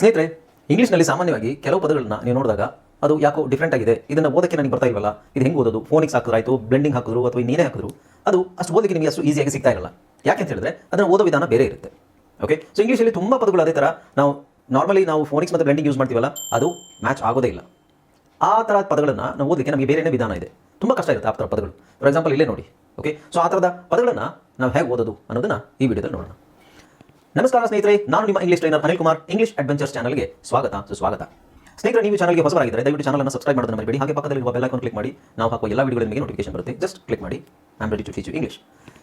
ಸ್ನೇಹಿತರೆ, ಇಂಗ್ಲೀಷ್ನಲ್ಲಿ ಸಾಮಾನ್ಯವಾಗಿ ಕೆಲವು ಪದಗಳನ್ನ ನೀವು ನೋಡಿದಾಗ ಅದು ಯಾಕೋ ಡಿಫ್ರೆಂಟ್ ಆಗಿದೆ. ಇದನ್ನ ಓದಕ್ಕೆ ನನಗೆ ಬರ್ತಾ ಇರಲ್ಲ ಇದು ಹೆಂಗೆ ಓದೋದು? ಫೋನಿಕ್ಸ್ ಹಾಕಿದ್ರು ಆಯಿತು ಬ್ಲೆಂಡಿಂಗ್ ಹಾಕಿದ್ರು ಅಥವಾ ನೀನೇ ಹಾಕಿದ್ರು? ಅದು ಅಷ್ಟು ಓದಕ್ಕೆ ನಿಮಗೆ ಅಷ್ಟು ಈಸಿಯಾಗಿ ಸಿಗ್ತಾ ಇರಲ್ಲ. ಯಾಕೆ ಅಂತ ಹೇಳಿದ್ರೆ, ಅದನ್ನು ಓದೋ ವಿಧಾನ ಬೇರೆ ಇರುತ್ತೆ. ಓಕೆ ಸೊ ಇಂಗ್ಲೀಷಲ್ಲಿ ತುಂಬ ಪದಗಳು ಅದೇ ಥರ ನಾವು ನಾರ್ಮಲಿ ನಾವು ಫೋನಿಕ್ಸ್ ಮತ್ತು ಬ್ಲೆಂಡಿಂಗ್ ಯೂಸ್ ಮಾಡ್ತೀವಲ್ಲ, ಅದು ಮ್ಯಾಚ್ ಆಗೋದೇ ಇಲ್ಲ. ಆ ಥರ ಪದಗಳನ್ನು ನಾವು ಓದಲಿಕ್ಕೆ ನಮಗೆ ಬೇರೆನೇ ವಿಧಾನ ಇದೆ. ತುಂಬ ಕಷ್ಟ ಇರುತ್ತೆ ಆ ಥರ ಪದಗಳು. ಫಾರ್ ಎಕ್ಸಾಂಪಲ್ ಇಲ್ಲೇ ನೋಡಿ. ಓಕೆ ಸೊ ಆ ಥರದ ಪದಗಳನ್ನು ನಾವು ಹೇಗೆ ಓದೋದು ಅನ್ನೋದನ್ನ ಈ ವಿಡಿಯೋದಲ್ಲಿ ನೋಡೋಣ. ನಮಸ್ಕಾರ ಸ್ನೇಹಿತರೆ, ನಾನು ನಿಮ್ಮ English trainer Anil Kumar English adventures ಚಾನಲ್ಗೆ ಸ್ವಾಗತ, ಸುಸ್ವಾಗತ. ಸ್ನೇಹಿತರೆ, ನೀವು ಚಾನಲ್ಗೆ ಹೊಸಬರಾಗಿದ್ದರೆ ದಯವಿಟ್ಟು ಚಾನಲ್ ಸಬ್ಸ್ಕ್ರೈಬ್ ಮಾಡೋದನ್ನ ಮರಿಬೇಡಿ. ಹಾಗೆ ಪಕ್ಕದಲ್ಲಿರುವ ಬೆಲ್ ಐಕಾನ್ ಕ್ಲಿಕ್ ಮಾಡಿ, ನಾವು ಹಾಕುವ ಎಲ್ಲ ವಿಡಿಯೋಗಳ ನಿಮಗೆ ನೋಟಿಫಿಕೇಶನ್ ಬರುತ್ತೆ. ಜಸ್ಟ್ ಕ್ಲಿಕ್ ಮಾಡಿ. Am ready to teach you English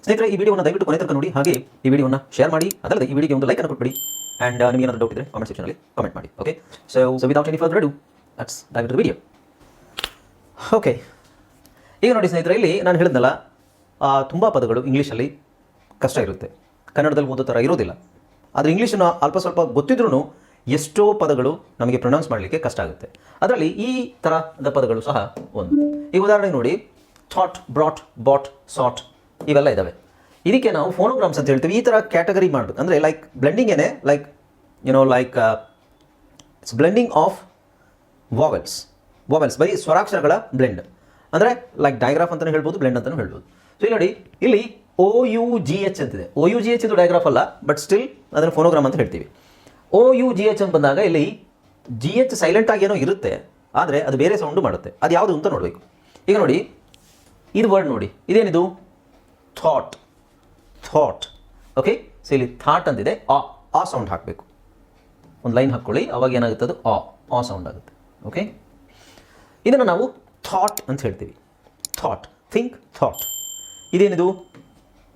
ಸ್ನೇಹಿತರೆ, ಈ ವಿಡಿಯೋನ ದಯವಿಟ್ಟು ಕೊನೆ ತನಕ ನೋಡಿ. ಹಾಗೆ ಈ ವಿಡಿಯೋನ ಶೇರ್ ಮಾಡಿ. ಅದಲ್ಲದೆ ಈ ವಿಡಿಯೋಗೆ ಒಂದು ಲೈಕ್ ಅನ್ನು ಕೊಟ್ಬಿಡಿ. ಆ್ಯಂಡ್ ನಿಮಗೆ ಏನಾದರೂ ಡೌಟ್ ಇದ್ದರೆ ಕಾಮೆಂಟ್ ಸೆಕ್ಷನಲ್ಲಿ ಕಮೆಂಟ್ ಮಾಡಿ. Okay so so without any further do that's ದಯವಿಟ್ಟು ವಿಡಿಯೋ ಓಕೆ ಈಗ ನೋಡಿ ಸ್ನೇಹಿತರೆ, ಇಲ್ಲಿ ನಾನು ಹೇಳಿದ್ನಲ್ಲ ತುಂಬ ಪದಗಳು ಇಂಗ್ಲೀಷಲ್ಲಿ ಕಷ್ಟ ಇರುತ್ತೆ. ಕನ್ನಡದಲ್ಲಿ ಓದೋ ಥರ ಇರೋದಿಲ್ಲ. ಆದರೆ ಇಂಗ್ಲೀಷನ್ನು ಅಲ್ಪ ಸ್ವಲ್ಪ ಗೊತ್ತಿದ್ರೂ ಎಷ್ಟೋ ಪದಗಳು ನಮಗೆ ಪ್ರೊನೌನ್ಸ್ ಮಾಡಲಿಕ್ಕೆ ಕಷ್ಟ ಆಗುತ್ತೆ. ಅದರಲ್ಲಿ ಈ ಥರದ ಪದಗಳು ಸಹ ಒಂದು. ಈಗ ಉದಾಹರಣೆ ನೋಡಿ ಥಾಟ್ ಬ್ರಾಟ್ ಬಾಟ್ ಸಾಟ್ ಇವೆಲ್ಲ ಇದ್ದಾವೆ ಇದಕ್ಕೆ ನಾವು ಫೋನೋಗ್ರಾಮ್ಸ್ ಅಂತ ಹೇಳ್ತೀವಿ. ಈ ಥರ ಕ್ಯಾಟಗರಿ ಮಾಡಬೇಕು. ಅಂದರೆ ಲೈಕ್ ಬ್ಲೆಂಡಿಂಗ್ ಏನೇ like you know like it's blending of vowels vowels ಬರೀ ಸ್ವರಾಕ್ಷರಗಳ ಬ್ಲೆಂಡ್ ಅಂದರೆ ಲೈಕ್ ಡಯಾಗ್ರಾಫ್ ಅಂತಲೂ ಹೇಳ್ಬೋದು ಬ್ಲೆಂಡ್ ಅಂತಲೂ ಹೇಳ್ಬೋದು. ಸೊ ಇಲ್ಲಿ ನೋಡಿ, ಇಲ್ಲಿ ಓ ಯು ಜಿ ಎಚ್ ಅಂತಿದೆ. ಓ ಯು ಜಿ ಎಚ್ ಇದು ಡಯಾಗ್ರಾಫ್ ಅಲ್ಲ ಬಟ್ ಸ್ಟಿಲ್ ಅದನ್ನು ಫೋನೋಗ್ರಾಮ್ ಅಂತ ಹೇಳ್ತೀವಿ. ಓ ಯು ಜಿ ಎಚ್ ಅಂತ ಬಂದಾಗ ಇಲ್ಲಿ ಜಿ ಎಚ್ ಸೈಲೆಂಟ್ ಆಗಿ ಏನೋ ಇರುತ್ತೆ, ಆದರೆ ಅದು ಬೇರೆ ಸೌಂಡು ಮಾಡುತ್ತೆ. ಅದು ಯಾವುದು ಅಂತ ನೋಡಬೇಕು. ಈಗ ನೋಡಿ, ಇದು ವರ್ಡ್ ನೋಡಿ. ಇದೇನಿದು? ಥಾಟ್ ಥಾಟ್ ಓಕೆ ಸೊ ಇಲ್ಲಿ ಥಾಟ್ ಅಂತಿದೆ. ಆ ಆ ಸೌಂಡ್ ಹಾಕಬೇಕು. ಒಂದು ಲೈನ್ ಹಾಕ್ಕೊಳ್ಳಿ. ಅವಾಗ ಏನಾಗುತ್ತೆ ಅದು? ಆ ಆ ಸೌಂಡ್ ಆಗುತ್ತೆ. ಓಕೆ ಇದನ್ನು ನಾವು ಥಾಟ್ ಅಂತ ಹೇಳ್ತೀವಿ. ಥಾಟ್ ಥಿಂಕ್ ಥಾಟ್ ಇದೇನಿದು?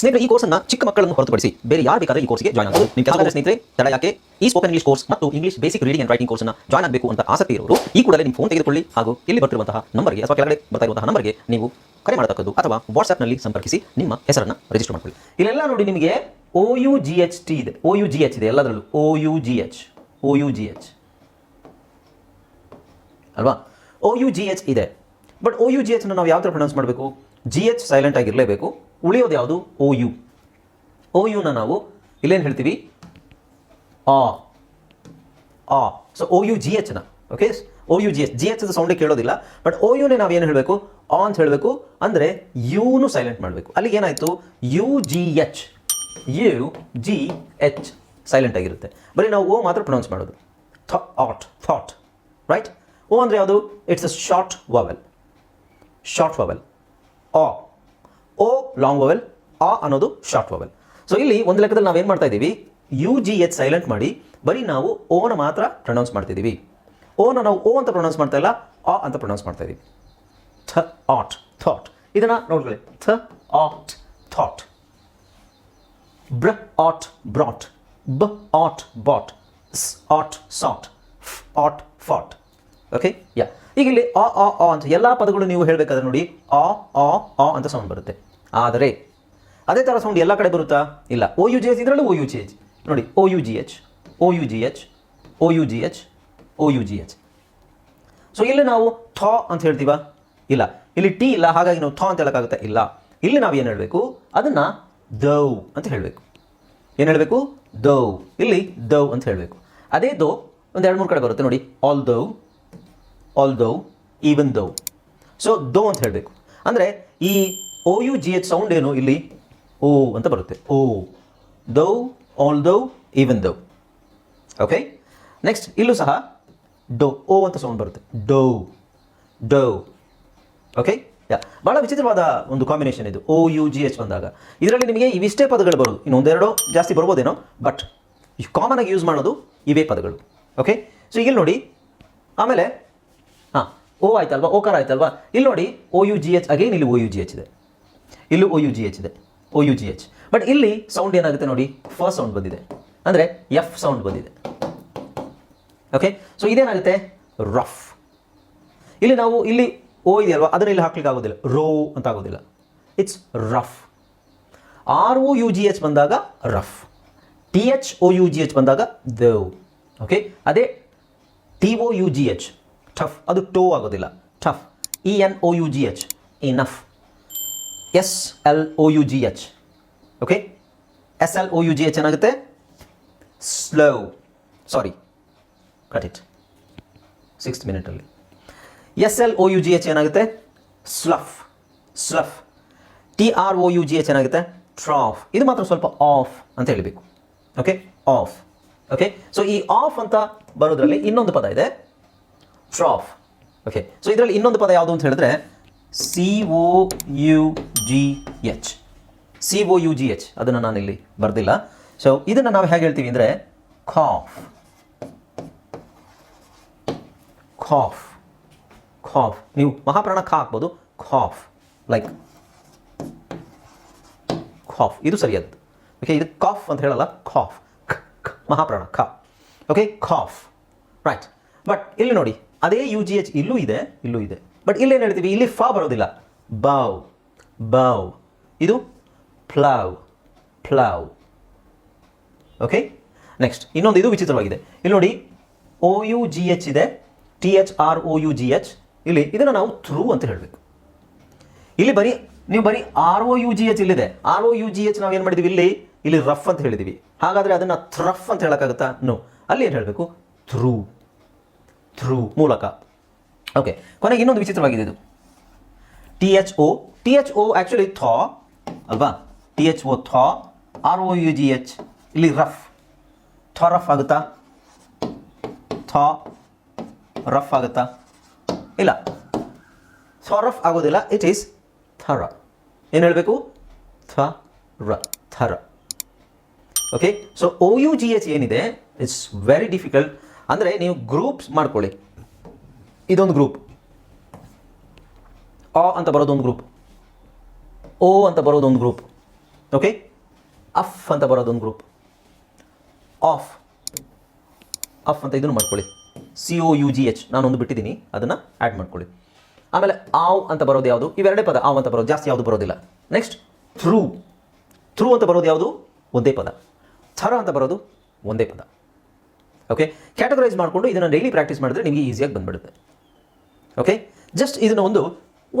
ಸ್ನೇಹಿತರೆ, ಈ ಕೋರ್ಸ್ನ ಚಿಕ್ಕ ಮಕ್ಕಳನ್ನು ಹೊರತುಪಡಿಸಿ ಬೇರೆ ಯಾರು ಬೇಕಾದ್ರೆ ಈ ಕೋರ್ಸ್ಗೆ ಜಾಯ್ನ್ ಆಗಬಹುದು ಕೆಲಸ ಸ್ನೇಹಿತರೆ, ತಡ ಯಾಕೆ? ಈ ಸ್ಪೋಕನ್ ಇಂಗ್ಲಿಷ್ ಕೋರ್ಸ್ ಮತ್ತು English basic reading and writing ಕೋರ್ಸ್ನ ಜಾಯ್ನ್ ಆಗಬೇಕು ಅಂತ ಆಸಕ್ತಿ ಇರೋರು, ಈ ಕೂಡಲೇ ನಿಮ್ಮ ಫೋನ್ ತೆಗೆದುಕೊಳ್ಳಿ ಹಾಗೂ ಇಲ್ಲಿ ಬರ್ತಿರುವಂತಹ ನಂಬರ್ಗೆ ಅಥವಾ ಕೆಳಗಡೆ ಬರ್ತಾ ಇರುವಂತಹ ನಂಬರ್ಗೆ ನೀವು ಕರೆ ಮಾಡತಕ್ಕದ್ದು ಅಥವಾ ವಾಟ್ಸ್ಆಪ್ನಲ್ಲಿ ಸಂಪರ್ಕಿಸಿ ನಿಮ್ಮ ಹೆಸರನ್ನ ರಿಜಿಸ್ಟರ್ ಮಾಡ್ಕೊಳ್ಳಿ. ಇಲ್ಲೆಲ್ಲ ನೋಡಿ ನಿಮಗೆ O U G H T ಇದೆ. ಓ ಯು ಜಿ ಎಚ್ ಇದೆ ಎಲ್ಲದರಲ್ಲೂ. O U G H O U G H ಅಲ್ವಾ? ಓ ಯು ಜಿ ಎಚ್ ಇದೆ. But O U G H ನಾವು ಯಾವ ಥರ ಪ್ರೊನೌನ್ಸ್ ಮಾಡಬೇಕು? ಜಿ ಎಚ್ ಸೈಲೆಂಟ್ ಆಗಿರಲೇಬೇಕು. ಉಳಿಯೋದು ಯಾವುದು? ಓ ಯು ಓ ಯುನ ನಾವು ಇಲ್ಲೇನು ಹೇಳ್ತೀವಿ? ಆ. ಆ. So O U G ಎಚ್ನ okay O U G H. G H ಸೌಂಡೇ ಕೇಳೋದಿಲ್ಲ. ಬಟ್ ಓ ಯುನೇ ಏನು ಹೇಳಬೇಕು? ಆ ಅಂತ ಹೇಳಬೇಕು. ಅಂದರೆ ಯುನು ಸೈಲೆಂಟ್ ಮಾಡಬೇಕು. ಅಲ್ಲಿಗೆ ಏನಾಯಿತು? U G H. U G H silent ಆಗಿರುತ್ತೆ. ಬರೀ ನಾವು ಓ ಮಾತ್ರ ಪ್ರೊನೌನ್ಸ್ ಮಾಡೋದು. Thought thought. ರೈಟ್ ಓ ಅಂದರೆ ಯಾವುದು? It's a short vowel short vowel ಆ. ಓ ಲಾಂಗ್ ವವೆಲ್ ಆ ಅನ್ನೋದು ಶಾರ್ಟ್ ವವೆಲ್ ಸೊ ಇಲ್ಲಿ ಒಂದು ಲೆಕ್ಕದಲ್ಲಿ ನಾವೇನು ಮಾಡ್ತಾ ಇದ್ದೀವಿ? ಯು ಜಿ ಎಚ್ ಸೈಲೆಂಟ್ ಮಾಡಿ, ಬರೀ ನಾವು ಓನ ಮಾತ್ರ ಪ್ರೊನೌನ್ಸ್ ಮಾಡ್ತಿದ್ದೀವಿ ಓನ ನಾವು ಓ ಅಂತ ಪ್ರೊನೌನ್ಸ್ ಮಾಡ್ತಾ ಇಲ್ಲ ಆ ಅಂತ ಪ್ರೊನೌನ್ಸ್ ಮಾಡ್ತಾ ಇದ್ದೀವಿ. ಥ ಆಟ್ ಥಾಟ್ ಇದನ್ನು ನೋಡ್ಕೊಳ್ಳಿ. Th aught thought br aught brought b aught bought s aught sought f aught fought okay yeah ಈಗ ಇಲ್ಲಿ ಆ ಆ ಅ ಅಂತ ಎಲ್ಲ ಪದಗಳು ನೀವು ಹೇಳಬೇಕಾದ್ರೆ ನೋಡಿ, ಆ ಅ ಆ ಅಂತ ಸೌಂಡ್ ಬರುತ್ತೆ. ಆದರೆ, ಅದೇ ಥರ ಸೌಂಡ್ ಎಲ್ಲ ಕಡೆ ಬರುತ್ತಾ? ಇಲ್ಲ. ಓ ಯು ಜಿ ಎಚ್ ಇದರಲ್ಲಿ ಓ ಯು ಜಿ ಎಚ್ ನೋಡಿ O U G H O U G H O U G H O U G H so ಇಲ್ಲಿ ನಾವು ಥಾ ಅಂತ ಹೇಳ್ತೀವ? ಇಲ್ಲ. ಇಲ್ಲಿ ಟಿ ಇಲ್ಲ, ಹಾಗಾಗಿ ನಾವು ಥಾ ಅಂತ ಹೇಳೋಕ್ಕಾಗುತ್ತೆ? ಇಲ್ಲ. ಇಲ್ಲಿ ನಾವು ಏನು ಹೇಳಬೇಕು? ಅದನ್ನು ದೌ ಅಂತ ಹೇಳಬೇಕು. ಏನು ಹೇಳಬೇಕು? ದೌ. ಇಲ್ಲಿ ದೌ ಅಂತ ಹೇಳಬೇಕು. ಅದೇ ದೋ ಒಂದು ಎರಡು ಮೂರು ಕಡೆ ಬರುತ್ತೆ ನೋಡಿ. Although although even though so though ಅಂತ ಹೇಳಬೇಕು. ಅಂದರೆ ಈ O U G H sound ಏನು ಇಲ್ಲಿ? ಓ ಅಂತ ಬರುತ್ತೆ. O though although even though okay next ಇಲ್ಲೂ ಸಹ ಡೋ ಓ ಅಂತ ಸೌಂಡ್ ಬರುತ್ತೆ. ಡೋ ಡೋ ಓಕೆ ಭಾಳ ವಿಚಿತ್ರವಾದ ಒಂದು ಕಾಂಬಿನೇಷನ್ ಇದು. ಓ ಯು ಜಿ ಎಚ್ ಬಂದಾಗ. ಇದರಲ್ಲಿ ನಿಮಗೆ ಇವಿಷ್ಟೇ ಪದಗಳು ಬರೋದು. ಇನ್ನು ಒಂದೆರಡು ಜಾಸ್ತಿ ಬರ್ಬೋದೇನೋ? ಬಟ್ ಕಾಮನ್ ಆಗಿ ಯೂಸ್ ಮಾಡೋದು ಇವೇ ಪದಗಳು. ಓಕೆ ಸೊ ಇಲ್ಲಿ ನೋಡಿ. ಆಮೇಲೆ ಓ ಆಯ್ತಲ್ವಾ? ಓಕಾರ ಆಯ್ತಲ್ವಾ? ಇಲ್ಲಿ ನೋಡಿ, O U G H again ಇಲ್ಲಿ ಓ ಯು ಜಿ ಎಚ್ ಇದೆ. ಇಲ್ಲಿ ಓ ಯು ಜಿ ಎಚ್ ಇದೆ. O U G H. But ಇಲ್ಲಿ ಸೌಂಡ್ ಏನಾಗುತ್ತೆ ನೋಡಿ? ಫಸ್ಟ್ ಸೌಂಡ್ ಬಂದಿದೆ. ಅಂದರೆ ಎಫ್ ಸೌಂಡ್ ಬಂದಿದೆ. Okay so ಇದೇನಾಗುತ್ತೆ? ರಫ್ ಇಲ್ಲಿ ನಾವು ಇಲ್ಲಿ ಓ ಇದೆಯಲ್ವಾ? ಅದನ್ನು ಇಲ್ಲಿ ಹಾಕ್ಲಿಕ್ಕೆ ಆಗೋದಿಲ್ಲ. ರೋ ಅಂತ ಆಗೋದಿಲ್ಲ. It's rough R O U G H ಬಂದಾಗ rough T H O U G H ಬಂದಾಗ ದೇವ್ ಓಕೆ ಅದೇ T O U G H tough ಅದು ಟೋ ಆಗೋದಿಲ್ಲ. Tough E N O U G H enough S L O U G H okay S L O U G H ಏನಾಗುತ್ತೆ? Slow sorry cut it sixth ಮಿನಿಟಲ್ಲಿ S L O U G H ಏನಾಗುತ್ತೆ? Slough slough T R O U G H ಏನಾಗುತ್ತೆ? Trough ಇದು ಮಾತ್ರ ಸ್ವಲ್ಪ off ಅಂತ ಹೇಳಬೇಕು. Okay off okay so ಈ off ಅಂತ ಬರೋದ್ರಲ್ಲಿ ಇನ್ನೊಂದು ಪದ ಇದೆ. ಟ್ರಾಫ್ ಓಕೆ ಸೊ ಇದರಲ್ಲಿ ಇನ್ನೊಂದು ಪದ ಯಾವುದು ಅಂತ ಹೇಳಿದ್ರೆ C O U G H C O U G H ಅದನ್ನು ನಾನು ಇಲ್ಲಿ ಬರ್ದಿಲ್ಲ. ಸೊ ಇದನ್ನು ನಾವು ಹೇಗೆ ಹೇಳ್ತೀವಿ ಅಂದರೆ ಖಾಫ್ ಖಾಫ್ ಖಾಫ್ ನೀವು ಮಹಾಪ್ರಾಣ ಖಾ ಹಾಕ್ಬೋದು. ಖಾಫ್ ಲೈಕ್ ಖಾಫ್ ಇದು ಸರಿಯಾದ್ದು. ಓಕೆ ಇದು ಕಾಫ್ ಅಂತ ಹೇಳಲ್ಲ. ಖಾಫ್ ಮಹಾಪ್ರಾಣ, ಖಾ. ಓಕೆ ಖಾಫ್ ರೈಟ್ ಬಟ್ ಇಲ್ಲಿ ನೋಡಿ. ಅದೇ ಯು ಜಿ ಎಚ್ ಇಲ್ಲೂ ಇದೆ ಇಲ್ಲೂ ಇದೆ. ಬಟ್ ಇಲ್ಲೇನು ಹೇಳ್ತೀವಿ? ಇಲ್ಲಿ ಫಾ ಬರೋದಿಲ್ಲ. ಬಾವ್ ಬಾವ್. ಇದು ಪ್ಲಾವ್ ಪ್ಲಾವ್. ಓಕೆ ನೆಕ್ಸ್ಟ್ ಇನ್ನೊಂದು ಇದು ವಿಚಿತ್ರವಾಗಿದೆ. ಇಲ್ಲಿ ನೋಡಿ ಒ ಯು ಜಿ ಎಚ್ ಇದೆ. T H R O U G H ಇಲ್ಲಿ ಇದನ್ನು ನಾವು ಥ್ರೂ ಅಂತ ಹೇಳಬೇಕು. ಇಲ್ಲಿ ಬರೀ, ನೀವು ಬರೀ R O U G H ಇಲ್ಲಿದೆ. R O U G H ನಾವು ಏನು ಮಾಡಿದ್ವಿ? ಇಲ್ಲಿ ಇಲ್ಲಿ ರಫ್ ಅಂತ ಹೇಳಿದ್ದೀವಿ ಹಾಗಾದರೆ ಅದನ್ನು ಥ್ರಫ್ ಅಂತ ಹೇಳೋಕ್ಕಾಗುತ್ತಾ? ನೋ ಅಲ್ಲಿ ಏನು ಹೇಳಬೇಕು? ಥ್ರೂ. ಥ್ರೂ ಮೂಲಕ. ಓಕೆ ಕೊನೆಗೆ ಇನ್ನೊಂದು ವಿಚಿತ್ರವಾಗಿದೆ ಇದು. T H O T H O actually tho, ಅಲ್ವಾ? T H O tho R O U G H ಇಲ್ಲಿ ರಫ್ ಥಾ ರಫ್ ಆಗುತ್ತಾ? ಥಾ ರಫ್ ಆಗುತ್ತಾ? ಇಲ್ಲ. ಥರಫ್ ಆಗೋದಿಲ್ಲ. ಇಟ್ ಈಸ್ ಥರ ಏನು ಹೇಳಬೇಕು? ಥ ರ. ಥರ okay so O U G H ಏನಿದೆ? ಇಟ್ಸ್ ವೆರಿ ಡಿಫಿಕಲ್ಟ್ ಅಂದರೆ ನೀವು ಗ್ರೂಪ್ಸ್ ಮಾಡ್ಕೊಳ್ಳಿ. ಇದೊಂದು ಗ್ರೂಪ್ ಅ ಅಂತ ಬರೋದೊಂದು ಗ್ರೂಪ್ ಓ ಅಂತ ಬರೋದೊಂದು ಗ್ರೂಪ್ ಓಕೆ ಅಫ್ ಅಂತ ಬರೋದೊಂದು ಗ್ರೂಪ್ ಆಫ್. ಅಫ್ ಅಂತ ಇದನ್ನು ಮಾಡ್ಕೊಳ್ಳಿ. C O U G H ನಾನೊಂದು ಬಿಟ್ಟಿದ್ದೀನಿ, ಅದನ್ನು ಆ್ಯಡ್ ಮಾಡ್ಕೊಳ್ಳಿ. ಆಮೇಲೆ ಆವ್ ಅಂತ ಬರೋದು ಯಾವುದು? ಇವೆರಡೇ ಪದ. ಆವ್ ಅಂತ ಬರೋದು. ಜಾಸ್ತಿ ಯಾವುದು ಬರೋದಿಲ್ಲ. Next through. ಥ್ರೂ ಅಂತ ಬರೋದು ಯಾವುದು? ಒಂದೇ ಪದ. ಥರ ಅಂತ ಬರೋದು ಒಂದೇ ಪದ. ಓಕೆ ಕ್ಯಾಟಗರೈಸ್ ಮಾಡಿಕೊಂಡು ಇದನ್ನು ಡೈಲಿ ಪ್ರಾಕ್ಟೀಸ್ ಮಾಡಿದ್ರೆ ನಿಮಗೆ ಈಸಿಯಾಗಿ ಬಂದ್ಬಿಡುತ್ತೆ. ಓಕೆ ಜಸ್ಟ್ ಇದನ್ನು ಒಂದು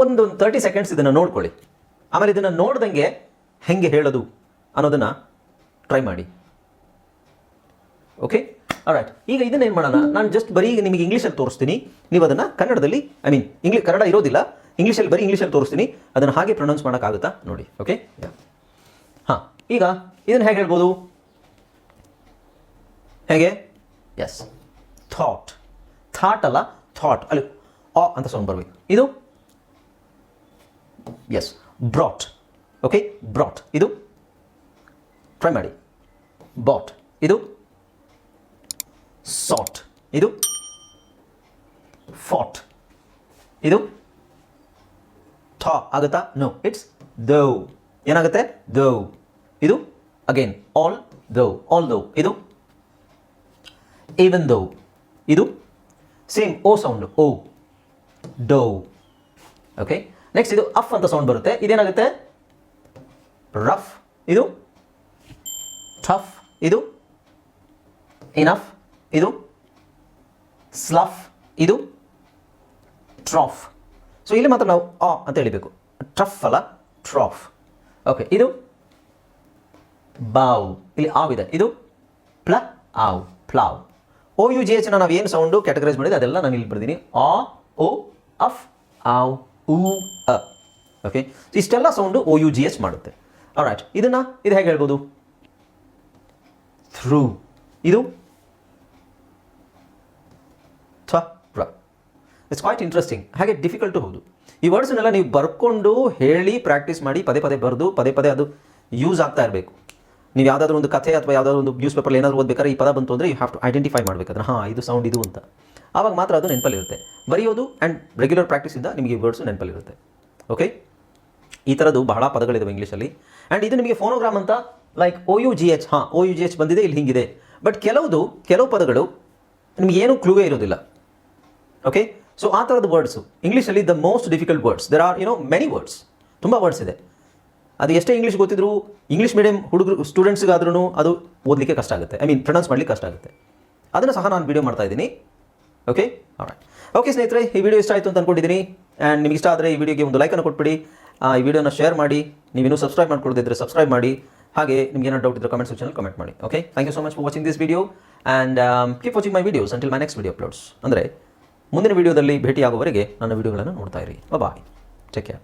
ಒಂದು ತರ್ಟಿ ಸೆಕೆಂಡ್ಸ್ ಇದನ್ನು ನೋಡ್ಕೊಳ್ಳಿ. ಆಮೇಲೆ ಇದನ್ನು ನೋಡ್ದಂಗೆ ಹೆಂಗೆ ಹೇಳೋದು ಅನ್ನೋದನ್ನು ಟ್ರೈ ಮಾಡಿ. ಓಕೆ ರೈಟ್ ಈಗ ಇದನ್ನ ಏನು ಮಾಡೋಣ? ನಾನು ಜಸ್ಟ್ ಬರೀ ನಿಮಗೆ ಇಂಗ್ಲೀಷಲ್ಲಿ ತೋರಿಸ್ತೀನಿ. ನೀವು ಅದನ್ನು ಕನ್ನಡದಲ್ಲಿ ಐ ಮೀನ್ ಇಂಗ್ಲೀಷ್ ಕನ್ನಡ ಇರೋದಿಲ್ಲ. ಇಂಗ್ಲೀಷಲ್ಲಿ ಬರೀ ಇಂಗ್ಲೀಷಲ್ಲಿ ತೋರಿಸ್ತೀನಿ. ಅದನ್ನು ಹಾಗೆ ಪ್ರೊನೌನ್ಸ್ ಮಾಡೋಕ್ಕಾಗುತ್ತಾ? ನೋಡಿ. ಓಕೆ ಹಾಂ. ಈಗ ಇದನ್ನು ಹೇಗೆ ಹೇಳ್ಬೋದು? ಹೇಗೆ? ಎಸ್ ಥಾಟ್ ಥಾಟ್ ಅಲ್ಲ ಥಾಟ್ ಅಲ್ಲಿ ಆ ಅಂತ ಸೌಂಡ್ ಬರಬೇಕು ಇದು? ಎಸ್ ಬ್ರಾಟ್ ಓಕೆ ಬ್ರಾಟ್ ಇದು? ಟ್ರೈ ಮಾಡಿ ಬಾಟ್ ಇದು? ಸಾಟ್ ಇದು? ಫಾಟ್ ಇದು? ಥಾ ಆಗುತ್ತಾ? ನೋ ಇಟ್ಸ್ ದೌ ಏನಾಗುತ್ತೆ? ದೌ ಇದು? Again all thou all thou ಇದು? Even though. ಇದು same O sound O dough okay next ಇದು ಅಫ್ ಅಂತ ಸೌಂಡ್ ಬರುತ್ತೆ. ಇದೇನಾಗುತ್ತೆ? ರಫ್ ಇದು? ಟಫ್ ಇದು? ಇನಫ್ ಇದು? ಸ್ಲಫ್ ಇದು? ಟ್ರಾಫ್ ಸೊ ಇಲ್ಲಿ ಮಾತ್ರ ನಾವು ಆ ಅಂತ ಹೇಳಬೇಕು. ಟ್ರಫ್ ಅಲ್ಲ? ಟ್ರಾಫ್ ಓಕೆ ಇದು? ಬಾವ್ ಇಲ್ಲಿ ಆವ್ ಇದೆ. ಇದು? Pl ow. Plough O U G H ನಾವು ಏನು ಸೌಂಡು ಕ್ಯಾಟಗರೈಸ್ ಮಾಡಿದೆ ಅದೆಲ್ಲ ನಾನು ಇಲ್ಲಿ ಬರ್ತೀನಿ ಆ ಓ ಅಫ್ ಆ ಊ ಅ. ಓಕೆ ಇಷ್ಟೆಲ್ಲ sound O U G H ಮಾಡುತ್ತೆ. ರೈಟ್ ಇದನ್ನ ಇದು ಹೇಗೆ ಹೇಳ್ಬೋದು? ಥ್ರೂ ಇದು? ಥ್ರ ಇಟ್ಸ್ ಕ್ವೈಟ್ ಇಂಟ್ರೆಸ್ಟಿಂಗ್ ಹಾಗೆ ಡಿಫಿಕಲ್ಟು ಹೌದು. ಈ ವರ್ಡ್ಸ್ನೆಲ್ಲ ನೀವು ಬರ್ಕೊಂಡು ಹೇಳಿ ಪ್ರಾಕ್ಟೀಸ್ ಮಾಡಿ, ಪದೇ ಪದೇ ಬರೆದು, ಪದೇ ಪದೇ ಅದು ಯೂಸ್ ಆಗ್ತಾ ಇರಬೇಕು. ನೀವು ಯಾವುದಾದ್ರು ಒಂದು ಕಥೆ ಅಥವಾ ಯಾವುದಾದ್ರು ಒಂದು ನ್ಯೂಸ್ ಪೇಪರ್ ಏನಾದರೂ ಓದ್ಬೇಕಾದ್ರೆ ಈ ಪದ ಬಂತು ಅಂದರೆ ಯು ಹ್ಯಾವ್ ಟು ಐಡೆಂಟಿಫೈ ಮಾಡಬೇಕಾದ್ರೆ. ಹಾಂ, ಇದು ಸೌಂಡ್ ಇದು ಅಂತ. ಆವಾಗ ಮಾತ್ರ ಅದು ನೆನಪಲ್ಲಿರುತ್ತೆ. ಬರೆಯೋದು ಆ್ಯಂಡ್ ರೆಗ್ಯುಲರ್ ಪ್ರಾಕ್ಟೀಸಿಂದ ನಿಮಗೆ ವರ್ಡ್ಸು ನೆನಪಲ್ಲಿರುತ್ತೆ. ಓಕೆ ಈ ಥರದ್ದು ಬಹಳ ಪದಗಳಿದಾವೆ ಇಂಗ್ಲೀಷಲ್ಲಿ ಆ್ಯಂಡ್ ಇದು ನಿಮಗೆ ಫೋನೋಗ್ರಾಮ್ ಅಂತ like O U G H ಹಾಂ ಓ ಯು ಜಿ ಎಚ್ ಬಂದಿದೆ, ಇಲ್ಲಿ ಹಿಂಗಿದೆ. ಬಟ್ ಕೆಲವುದು, ಕೆಲವು ಪದಗಳು ನಿಮಗೆ ಏನೂ ಕ್ಲೂವೇ ಇರೋದಿಲ್ಲ. ಓಕೆ ಸೊ ಆ ಥರದ ವರ್ಡ್ಸು ಇಂಗ್ಲೀಷಲ್ಲಿ the most difficult words there are you know many words ತುಂಬ ವರ್ಡ್ಸ್ ಇದೆ. ಅದು ಎಷ್ಟೇ ಇಂಗ್ಲೀಷ್ ಗೊತ್ತಿದ್ರು ಇಂಗ್ಲೀಷ್ ಮೀಡಿಯಂ ಹುಡುಗರು ಸ್ಟೂಡೆಂಟ್ಸ್ಗಾದ್ರೂ ಅದು ಓದಲಿಕ್ಕೆ ಕಷ್ಟ ಆಗುತ್ತೆ. ಐ ಮೀನ್ ಪ್ರೊನೌನ್ಸ್ ಮಾಡಲಿಕ್ಕೆ ಕಷ್ಟ ಆಗುತ್ತೆ. ಅದನ್ನು ಸಹ ನಾನು ವಿಡಿಯೋ ಮಾಡ್ತಾ ಇದ್ದೀನಿ. ಓಕೆ ಓಕೆ ಸ್ನೇಹಿತರೆ, ಈ ವಿಡಿಯೋ ಇಷ್ಟ ಆಯಿತು ಅಂತ ಅನ್ಕೊಂಡಿದ್ದೀನಿ. ಆ್ಯಂಡ್ ನಿಮಗೆ ಇಷ್ಟ ಆದರೆ ಈ ವಿಡಿಯೋಗೆ ಒಂದು ಲೈಕನ್ನು ಕೊಟ್ಬಿಡಿ. ಈ ವಿಡಿಯೋನ ಶೇರ್ ಮಾಡಿ. ನೀವಿನ್ನೂ ಸಬ್ಸ್ಕ್ರೈಬ್ ಮಾಡ್ಕೊಳ್ದಿದ್ರೆ ಸಬ್ಸ್ಕ್ರೈಬ್ ಮಾಡಿ. ಹಾಗೆ ನಿಮ್ಗೆ ಏನೋ ಡೌಟ್ ಇದ್ರೆ ಕಮೆಂಟ್ ಸೆಕ್ಷನಲ್ಲಿ ಕಮೆಂಟ್ ಮಾಡಿ. Okay thank you so much for watching this video and keep watching my videos until my next video uploads ಅಂದರೆ, ಮುಂದಿನ ವಿಡಿಯೋದಲ್ಲಿ ಭೇಟಿಯಾಗುವವರೆಗೆ ನನ್ನ ವಿಡಿಯೋಗಳನ್ನು ನೋಡ್ತಾ ಇರಿ. Bye take care